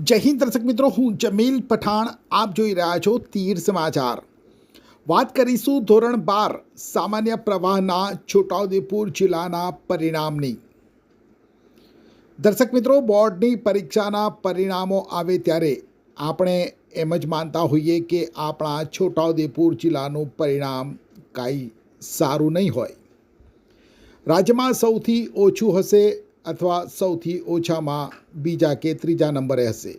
જય હિન્દ દર્શક મિત્રો, હું જમીલ પઠાણ. આપ જોઈ રહ્યા છો તીર સમાચાર. વાત કરીશું ધોરણ બાર, સામાન્ય પ્રવાહના છોટાઉદેપુર જિલ્લાના પરિણામની. દર્શક મિત્રો, બોર્ડની પરીક્ષાના પરિણામો આવે ત્યારે આપણે એમ જ માનતા હોઈએ કે આપણા છોટાઉદેપુર જિલ્લાનું પરિણામ કાંઈ સારું નહીં હોય. રાજ્યમાં સૌથી ઓછું હશે અથવા સૌથી ઓછામાં બીજા કે ત્રીજા નંબરે હશે.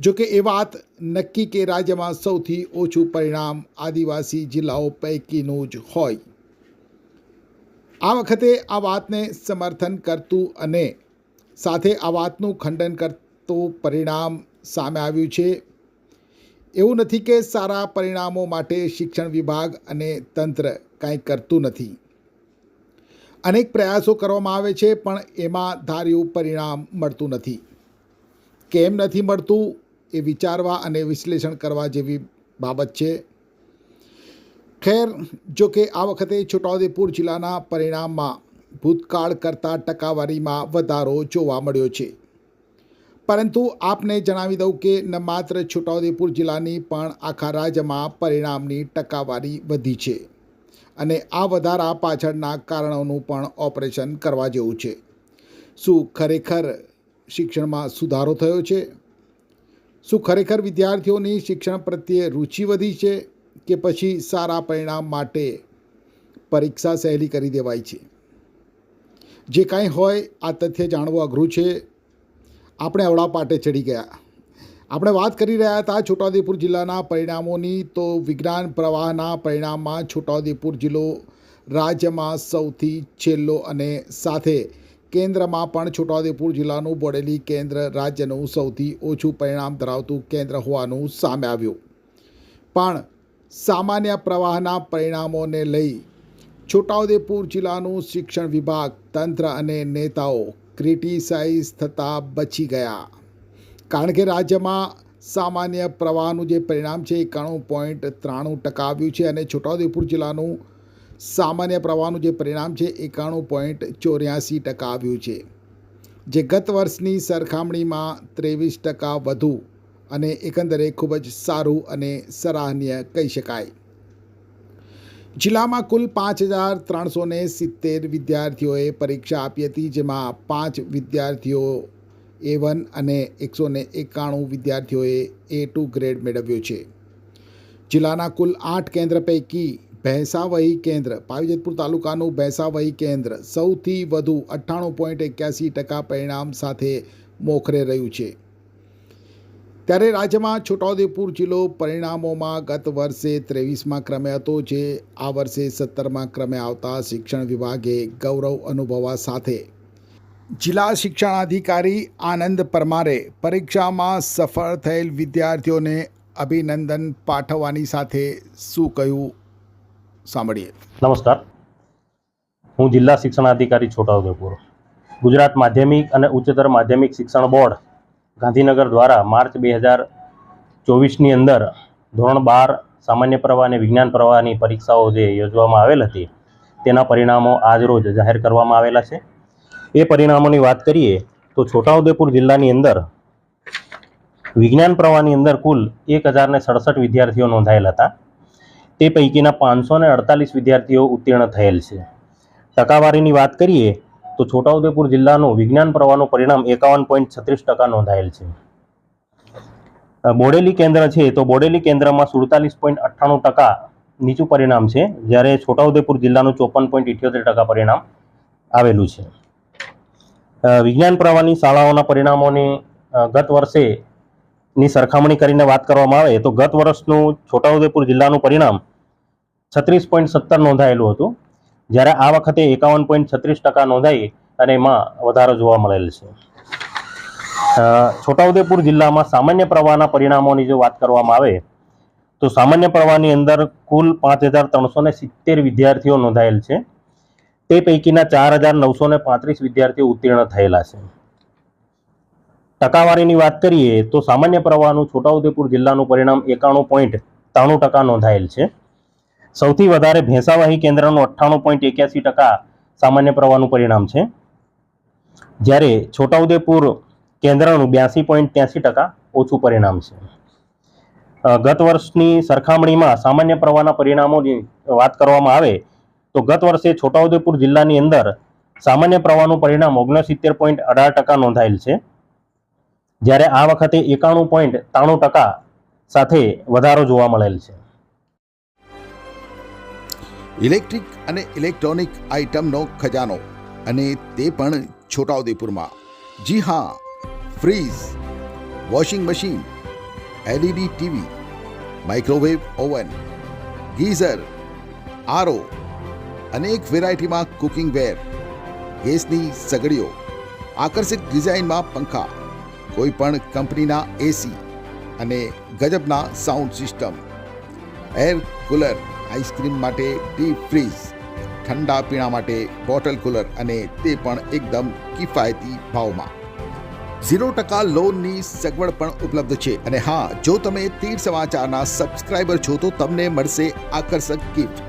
જો કે એ વાત નક્કી કે રાજ્યમાં સૌથી ઓછું પરિણામ આદિવાસી જિલ્લાઓ પૈકીનું જ હોય. આ વખતે આ વાતને સમર્થન કરતું અને સાથે આ વાતનું ખંડન કરતું પરિણામ સામે આવ્યું છે. એવું નથી કે સારા પરિણામો માટે શિક્ષણ વિભાગ અને તંત્ર કાંઈ કરતું નથી. અનેક પ્રયાસો કરવામાં આવે છે, પણ એમાં ધાર્યું પરિણામ મળતું નથી. કેમ નથી મળતું એ વિચારવા અને વિશ્લેષણ કરવા જેવી બાબત છે. ખેર, જો કે આ વખતે છોટાઉદેપુર જિલ્લાના પરિણામમાં ભૂતકાળ કરતાં ટકાવારીમાં વધારો જોવા મળ્યો છે. પરંતુ આપને જણાવી દઉં કે ન માત્ર છોટાઉદેપુર જિલ્લાની પણ આખા રાજ્યમાં પરિણામની ટકાવારી વધી છે. અને આ વધારા પાછળના કારણોનું પણ ઓપરેશન કરવા જેવું છે. શું ખરેખર શિક્ષણમાં સુધારો થયો છે? શું ખરેખર વિદ્યાર્થીઓની શિક્ષણ પ્રત્યે રુચિ વધી છે કે પછી સારા પરિણામ માટે પરીક્ષા સહેલી કરી દેવાય છે? જે કાંઈ હોય આ તથ્ય જાણવું અઘરું છે. આપણે અવળા પાટે ચડી ગયા. આપણે વાત કરી રહ્યા હતા છોટાઉદેપુર જિલ્લાના પરિણામોની, તો વિજ્ઞાન પ્રવાહના પરિણામમાં છોટાઉદેપુર જિલ્લો રાજ્યમાં સૌથી છેલ્લો અને સાથે કેન્દ્રમાં પણ છોટાઉદેપુર જિલ્લાનું બોડેલી કેન્દ્ર રાજ્યનું સૌથી ઓછું પરિણામ ધરાવતું કેન્દ્ર હોવાનું સામે આવ્યું. પણ સામાન્ય પ્રવાહના પરિણામોને લઈ છોટાઉદેપુર જિલ્લાનું શિક્ષણ વિભાગ, તંત્ર અને નેતાઓ ક્રિટિસાઇઝ થતાં બચી ગયા. કારણ કે રાજ્યમાં સામાન્ય પ્રવાહનું જે પરિણામ છે, એકાણું પોઈન્ટ ત્રાણું ટકા આવ્યું છે અને છોટાઉદેપુર જિલ્લાનું સામાન્ય પ્રવાહનું જે પરિણામ છે, એકાણું પોઈન્ટ ચોર્યાસી ટકા આવ્યું છે. જે ગત વર્ષની સરખામણીમાં ત્રેવીસ ટકા વધુ અને એકંદરે ખૂબ જ સારું અને સરાહનીય કહી શકાય. જિલ્લામાં કુલ પાંચ હજાર ત્રણસો સિત્તેર વિદ્યાર્થીઓએ પરીક્ષા આપી હતી, જેમાં પાંચ વિદ્યાર્થીઓ એ વન અને એકસો ને એકાણું વિદ્યાર્થીઓએ એ ટુ ગ્રેડ મેળવ્યો છે. જિલ્લાના કુલ આઠ કેન્દ્ર પૈકી ભેંસાવહી કેન્દ્ર, પાવીજતપુર તાલુકાનું ભેંસાવહી કેન્દ્ર સૌથી વધુ અઠ્ઠાણું પોઈન્ટ એક્યાસી ટકા પરિણામ સાથે મોખરે રહ્યું છે. ત્યારે રાજ્યમાં છોટાઉદેપુર જિલ્લો પરિણામોમાં ગત વર્ષે ત્રેવીસમાં ક્રમે હતો, જે આ વર્ષે સત્તરમાં ક્રમે આવતા શિક્ષણ વિભાગે ગૌરવ અનુભવવા સાથે જિલ્લા શિક્ષણાધિકારી આનંદ પરમારે પરીક્ષામાં સફળ થયેલ વિદ્યાર્થીઓને અભિનંદન પાઠવવાની સાથે શું કહ્યું? સાંભળીએ. નમસ્કાર. હું જિલ્લા શિક્ષણાધિકારી છોટાઉદેપુર. ગુજરાત માધ્યમિક અને ઉચ્ચતર માધ્યમિક શિક્ષણ બોર્ડ ગાંધીનગર દ્વારા માર્ચ બે હજાર ચોવીસની અંદર ધોરણ બાર સામાન્ય પ્રવાહ અને વિજ્ઞાન પ્રવાહની પરીક્ષાઓ જે યોજવામાં આવેલ હતી, તેના પરિણામો આજરોજ જાહેર કરવામાં આવેલા છે. એ પરિણામોની વાત કરીએ, તો છોટાઉદેપુર જિલ્લાની અંદર વિજ્ઞાન પ્રવાહની અંદર કુલ એક હજારને સડસઠ વિદ્યાર્થીઓ નોંધાયેલ હતા. તે પૈકીના પાંચસો અડતાલીસ વિદ્યાર્થીઓ ઉત્તીર્ણ થયેલ છે. ટકાવારીની વાત કરીએ, તો છોટાઉદેપુર જિલ્લાનું વિજ્ઞાન પ્રવાહનું પરિણામ એકાવન પોઈન્ટ છત્રીસ ટકા નોંધાયેલ છે. બોડેલી કેન્દ્ર છે, તો બોડેલી કેન્દ્રમાં સુડતાલીસ પોઈન્ટ અઠ્ઠાણું ટકા નીચું પરિણામ છે, જ્યારે છોટાઉદેપુર જિલ્લાનું ચોપન પોઈન્ટ ઇઠ્યોતેર ટકા પરિણામ આવેલું છે. વિજ્ઞાન પ્રવાહની શાળાઓના પરિણામોની ગત વર્ષે ની સરખામણી કરીને વાત કરવામાં આવે તો ગત વર્ષનું છોટાઉદેપુર જિલ્લાનું પરિણામ છત્રીસ પોઈન્ટ સત્તર નોંધાયેલું હતું. જ્યારે આ વખતે એકાવન પોઈન્ટ છત્રીસ ટકા નોંધાઈ અને એમાં વધારો જોવા મળેલ છે. છોટાઉદેપુર જિલ્લામાં સામાન્ય પ્રવાહના પરિણામોની જો વાત કરવામાં આવે તો સામાન્ય પ્રવાહની અંદર કુલ પાંચ હજાર ત્રણસો સિત્તેર વિદ્યાર્થીઓ નોંધાયેલ છે. તે પૈકીના ચાર હજાર નવસો ને પાંત્રીસ વિદ્યાર્થીઓ ઉત્તીર્ણ થયેલા છે. ટકાવારીની વાત કરીએ તો સામાન્ય પ્રવાહનું છોટાઉદેપુર જિલ્લાનું પરિણામ એકાણું પોઈન્ટ ત્રાણું ટકા નોંધાયેલ છે. સૌથી વધારે ભેંસાવાહી કેન્દ્રનું અઠ્ઠાણું પોઈન્ટ એક્યાસી ટકા સામાન્ય પ્રવાહનું પરિણામ છે. જ્યારે છોટાઉદેપુર કેન્દ્રનું બ્યાસી પોઈન્ટ ત્યાસી ટકા ઓછું પરિણામ છે. ગત વર્ષની સરખામણીમાં સામાન્ય પ્રવાહના પરિણામોની વાત કરવામાં આવે તો ગત વર્ષે છોટાઉદેપુર જિલ્લાની અંદર સામાન્ય પ્રવાહનું પરિણામ ઓગણસિત્તેર પોઈન્ટ અઢાર ટકા નોંધાયેલ છે. જ્યારે આ વખતે એકાણું પોઈન્ટ ત્રાણું ટકા સાથે વધારો જોવા મળેલ છે. ઇલેક્ટ્રિક અને ઇલેક્ટ્રોનિક આઇટમનો ખજાનો અને તે પણ છોટાઉદેપુરમાં. જી હા, fridge, washing machine, LED TV, microwave oven, geyser, RO અનેક વેરાયટીમાં કુકિંગ વેર ગેસની સગડીઓ આકર્ષક ડિઝાઇનમાં પંખા, કોઈ પણ કંપનીના એસી અને ગજબના sound system air cooler ice cream માટે ડીપ ફ્રીઝ ઠંડા પીણા માટે બોટલ કુલર અને તે પણ એકદમ કિફાયતી ભાવમાં. ઝીરો ટકા લોનની સગવડ પણ ઉપલબ્ધ છે અને હા, જો તમે તીર સમાચારના સબસ્ક્રાઇબર છો તો તમને મળશે આકર્ષક ગિફ્ટ